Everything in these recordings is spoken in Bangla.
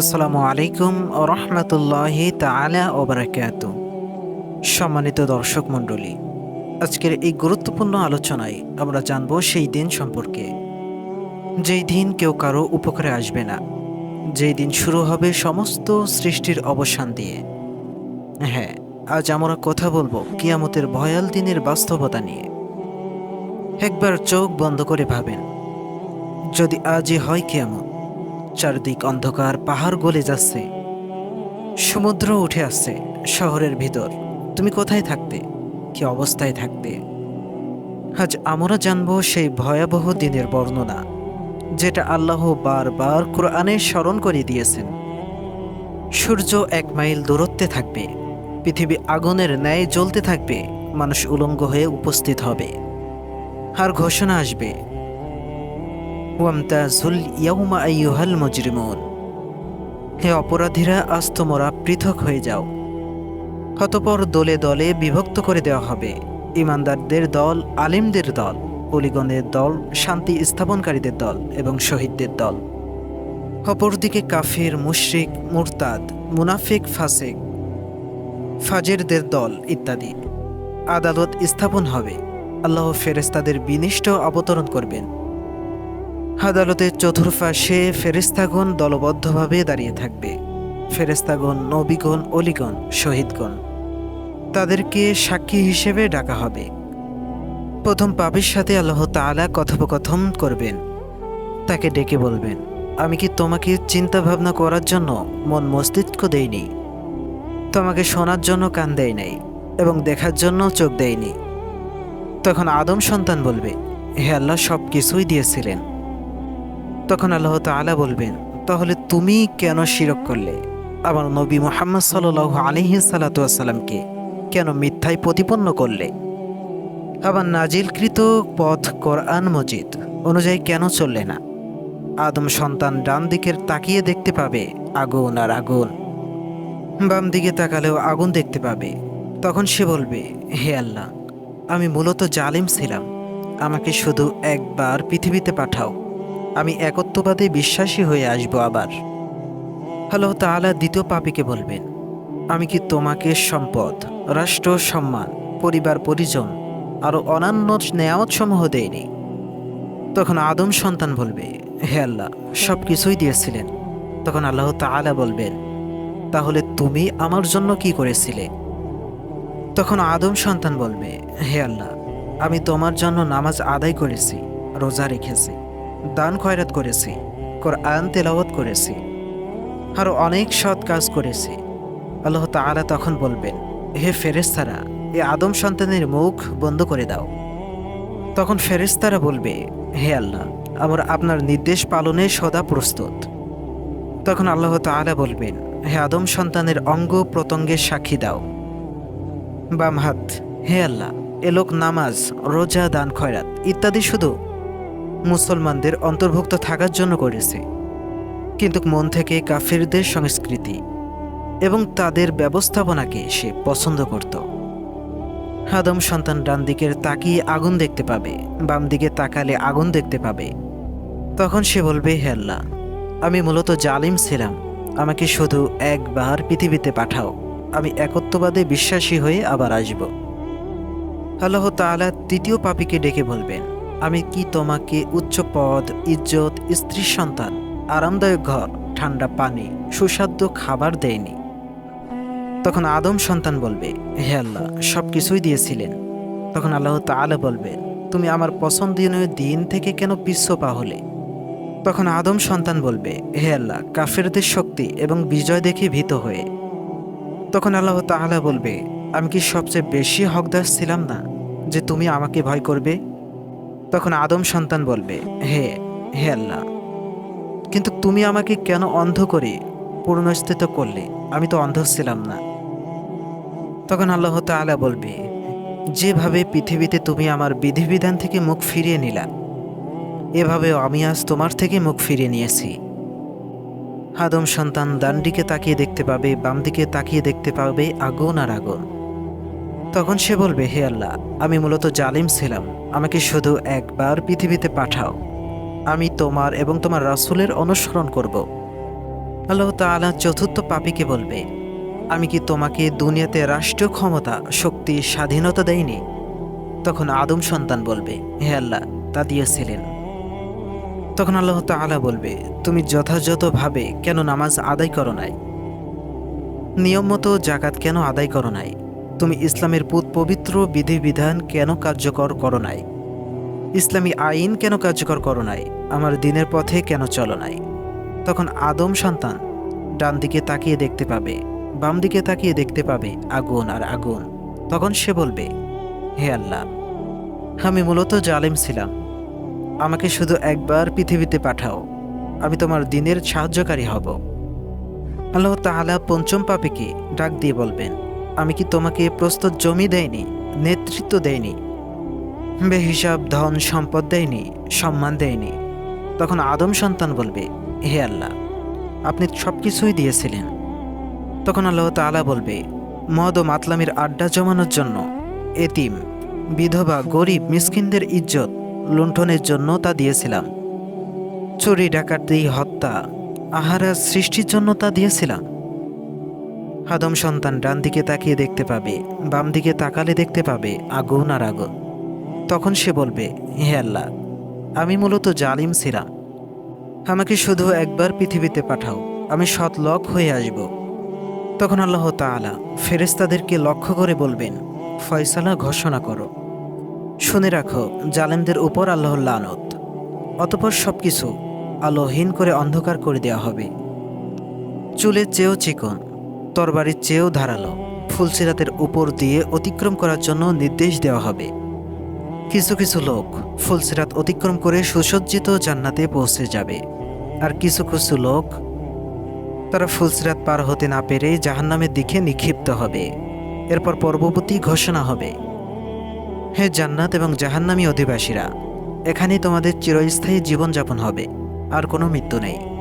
আসসালামু আলাইকুম রহমতুল্লাহি তালা ওবরাকাত সম্মানিত দর্শক মণ্ডলী, আজকের এই গুরুত্বপূর্ণ আলোচনায় আমরা জানব সেই দিন সম্পর্কে। যেই দিন কেউ কারও উপকারে আসবে না, যেই দিন শুরু হবে সমস্ত সৃষ্টির অবসান দিয়ে। হ্যাঁ আজ আমরা কথা বলব কিয়ামতের ভয়াল দিনের বাস্তবতা নিয়ে। একবার চোখ বন্ধ করে ভাবেন, যদি আজই হয় কিয়ামত চারদিক অন্ধকার, পাহাড় গলে যাচ্ছে। সমুদ্র উঠে আসছে শহরের ভিতর। তুমি কোথায় থাকতে? কি অবস্থায় থাকতে? আজ আমরা জানব সেই ভয়াবহ দিনের বর্ণনা, যেটা আল্লাহ বারবার কোরআনে স্মরণ করে দিয়েছেন। সূর্য এক মাইল দূরত্বে থাকবে, পৃথিবী আগুনের ন্যায় জ্বলতে থাকবে, মানুষ উলঙ্গ হয়ে উপস্থিত হবে। আর ঘোষণা আসবে ওয়ামতাজুল ইয়াউমা আইয়ুহাল মুজরিমুন। হে অপরাধীরা, আজ তোমরা পৃথক হয়ে যাও। হতপর দলে দলে বিভক্ত করে দেওয়া হবে। ইমানদারদের দল, আলিমদের দল অলিগণের দল, শান্তি স্থাপনকারীদের দল এবং শহীদদের দল। অপরদিকে কাফির, মুশরিক, মুরতাদ, মুনাফিক, ফাসেক, ফাজেরদের দল ইত্যাদি। আদালত স্থাপন হবে। আল্লাহ ফেরেস্তাদের বিনিষ্ট অবতরণ করবেন। আদালতের চতুর্পাশে ফেরেস্তাগণ দলবদ্ধভাবে দাঁড়িয়ে থাকবে। ফেরেস্তাগণ নবীগণ, অলিগণ, শহীদগণ। তাদেরকে সাক্ষী হিসেবে ডাকা হবে। প্রথম পাপের সাথে আল্লাহ তাআলা কথোপকথন করবেন। তাকে ডেকে বলবেন, আমি কি তোমাকে চিন্তা ভাবনা করার জন্য মন মস্তিষ্ক দেইনি? তোমাকে শোনার জন্য কান দেয় নাই এবং দেখার জন্য চোখ দেয়নি? তখন আদম সন্তান বলবে, হে আল্লাহ সব কিছুই দিয়েছিলেন। তখন আল্লাহ তাআলা বলবেন, তাহলে তুমি কেন শিরক করলে? আবার নবী মোহাম্মদ সাল আলহি সালাতামকে কেন মিথ্যায় প্রতিপন্ন করলে? আবার নাজিলকৃত পথ কোরআন মজিদ অনুযায়ী কেন চললে না? আদম সন্তান ডান দিকের তাকিয়ে দেখতে পাবে, আগুন আর আগুন। বাম দিকে তাকালেও আগুন দেখতে পাবে। তখন সে বলবে, হে আল্লাহ, আমি মূলত জালিম ছিলাম। আমাকে শুধু একবার পৃথিবীতে পাঠাও। আমি একত্ববাদে বিশ্বাসী হয়ে আসব আবার। আল্লাহ তাআলা দ্বিতীয় পাপীকে বলবেন, আমি কি তোমাকে সম্পদ, রাষ্ট্র সম্মান, পরিবার পরিজন আরও অন্যান্য নেয়ামত সমূহ দেয়নি তখন আদম সন্তান বলবে, হে আল্লাহ সব কিছুই দিয়েছিলেন। তখন আল্লাহ তাআলা বলবেন, তাহলে তুমি আমার জন্য কি করেছিলে? তখন আদম সন্তান বলবে, হে আল্লাহ, আমি তোমার জন্য নামাজ আদায় করেছি, রোজা রেখেছি। দান খয়রাত করেছি, কোরআন তেলাওয়াত করেছি আরও অনেক সৎ কাজ করেছি। আল্লাহ তাআলা তখন বলবেন, হে ফেরেস্তারা এ আদম সন্তানের মুখ বন্ধ করে দাও। তখন ফেরেস্তারা বলবে, হে আল্লাহ, আমরা আপনার নির্দেশ পালনে সদা প্রস্তুত। তখন আল্লাহ তাআলা বলবেন, হে আদম সন্তানের অঙ্গ প্রত্যঙ্গের সাক্ষী দাও। বাম হাত, হে আল্লাহ, এ লোক নামাজ, রোজা, দান, খয়রাত ইত্যাদি শুধু মুসলমানদের অন্তর্ভুক্ত থাকার জন্য করেছে। কিন্তু মন থেকে কাফিরদের সংস্কৃতি এবং তাদের ব্যবস্থাপনাকে সে পছন্দ করত। আদম সন্তান ডান দিকের তাকিয়ে আগুন দেখতে পাবে, বাম দিকে তাকালে আগুন দেখতে পাবে। তখন সে বলবে, হে আল্লাহ, আমি মূলত জালিম ছিলাম। আমাকে শুধু একবার পৃথিবীতে পাঠাও। আমি একত্ববাদে বিশ্বাসী হয়ে আবার আসব। আল্লাহ তাআলা তৃতীয় পাপীকে ডেকে বলবেন আমি কি তোমাকে উচ্চ পদ, ইজ্জত, স্ত্রী সন্তান, আরামদায়ক ঘর, ঠান্ডা পানি সুস্বাদ্য খাবার দেয়নি? তখন আদম সন্তান বলবে, হে আল্লাহ সব কিছুই দিয়েছিলেন। তখন আল্লাহ তাআলা বলবেন তুমি আমার পছন্দনীয় দিন থেকে কেন পিছপা হলে? তখন আদম সন্তান বলবে, হে আল্লাহ, কাফেরদের শক্তি এবং বিজয় দেখে ভীত হয়ে। তখন আল্লাহ তাআলা বলবে, আমি কি সবচেয়ে বেশি হকদার ছিলাম না যে তুমি আমাকে ভয় করবে? তখন আদম সন্তান বলবে, হে হে আল্লাহ, কিন্তু তুমি আমাকে কেন অন্ধ করে পূর্ণস্থিত করলে? আমি তো অন্ধ ছিলাম না। তখন আল্লাহ তাআলা বলবে, যেভাবে পৃথিবীতে তুমি আমার বিধিবিধান থেকে মুখ ফিরিয়ে নিলা, এভাবেও আমি আজ তোমার থেকে মুখ ফিরিয়ে নিয়েছি। আদম সন্তান ডানদিকে তাকিয়ে দেখতে পাবে, বাম দিকে তাকিয়ে দেখতে পাবে আগুন আর আগুন। তখন সে বলবে, হে আল্লাহ, আমি মূলত জালিম ছিলাম। আমাকে শুধু একবার পৃথিবীতে পাঠাও। আমি তোমার এবং তোমার রাসূলের অনুসরণ করব। আল্লাহ তাআলা চতুর্থ পাপীকে বলবে, আমি কি তোমাকে দুনিয়াতে রাষ্ট্রীয় ক্ষমতা, শক্তি, স্বাধীনতা দেয়নি তখন আদম সন্তান বলবে, হে আল্লাহ, তা দিয়েছিলেন। তখন আল্লাহ তাআলা বলবে, তুমি যথাযথভাবে কেন নামাজ আদায় করো নাই? নিয়ম মতো জাকাত কেন আদায় করো নাই? তুমি ইসলামের পুত পবিত্র বিধিবিধান কেন কার্যকর করো নাই? ইসলামী আইন কেন কার্যকর করো নাই? আমার দিনের পথে কেন চলো নাই? তখন আদম সন্তান ডান দিকে তাকিয়ে দেখতে পাবে, বাম দিকে তাকিয়ে দেখতে পাবে আগুন আর আগুন। তখন সে বলবে, হে আল্লাহ, আমি মূলত জালেম ছিলাম। আমাকে শুধু একবার পৃথিবীতে পাঠাও, আমি তোমার দিনের সাহায্যকারী হব। আল্লাহ তাআলা পঞ্চম পাপীকে ডাক দিয়ে বলবেন আমি কি তোমাকে প্রস্তুত জমি দেয়নি নেতৃত্ব দেয়নি বেহিসাব ধন সম্পদ দেয়নি সম্মান দেয়নি তখন আদম সন্তান বলবে, হে আল্লাহ, আপনি সব কিছুই দিয়েছিলেন। তখন আল্লাহ তাআলা বলবে, মদ ও মাতলামির আড্ডা জমানোর জন্য এতিম, বিধবা, গরিব, মিসকিনদের ইজ্জত লুণ্ঠনের জন্য তা দিয়েছিলাম। চুরি, ডাকাতি, হত্যা আহারা সৃষ্টির জন্য তা দিয়েছিলাম। আদম সন্তান ডান দিকে তাকিয়ে দেখতে পাবে, বাম দিকে তাকালে দেখতে পাবে আগুন আর আগুন। তখন সে বলবে, হে আল্লাহ, আমি মূলত জালিম ছিলাম। আমাকে শুধু একবার পৃথিবীতে পাঠাও, আমি সৎ লক হয়ে আসব। তখন আল্লাহ তাআলা ফেরেস্তাদেরকে লক্ষ্য করে বলবেন, ফয়সালা ঘোষণা করো। শুনে রাখো, জালেমদের উপর আল্লাহর লানত। অতপর সবকিছু আলোহীন করে অন্ধকার করে দেওয়া হবে। চুলের চেয়েও চিকন তরবারির চেয়েও ধারালো। ফুলসিরাতের উপর দিয়ে অতিক্রম করার জন্য নির্দেশ দেওয়া হবে। কিছু কিছু লোক ফুলসিরাত অতিক্রম করে সুসজ্জিত জান্নাতে পৌঁছে যাবে। আর কিছু কিছু লোক তারা ফুলসিরাত পার হতে না পেরে জাহান্নামের দিকে নিক্ষিপ্ত হবে। এরপর পর্ববর্তী ঘোষণা হবে। হে জান্নাত এবং জাহান্নামী অধিবাসীরা, এখানেই তোমাদের চিরস্থায়ী জীবনযাপন হবে। আর কোনো মৃত্যু নেই।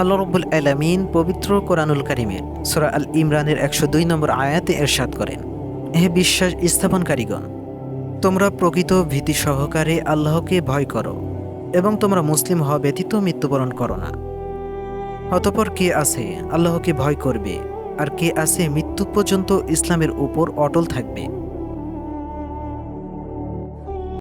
আল্লাহ রব্বুল আলামিন পবিত্র কোরআনুল কারিমের সোরা আল ইমরানের একশো দুই নম্বর আয়াতে এরশাদ করেন, হে বিশ্বাস স্থাপনকারীগণ, তোমরা প্রকৃত ভীতি সহকারে আল্লাহকে ভয় করো এবং তোমরা মুসলিম হওয়া ব্যতীত মৃত্যুবরণ করো না। অতপর কে আছে আল্লাহকে ভয় করবে আর কে আছে মৃত্যু পর্যন্ত ইসলামের উপর অটল থাকবে?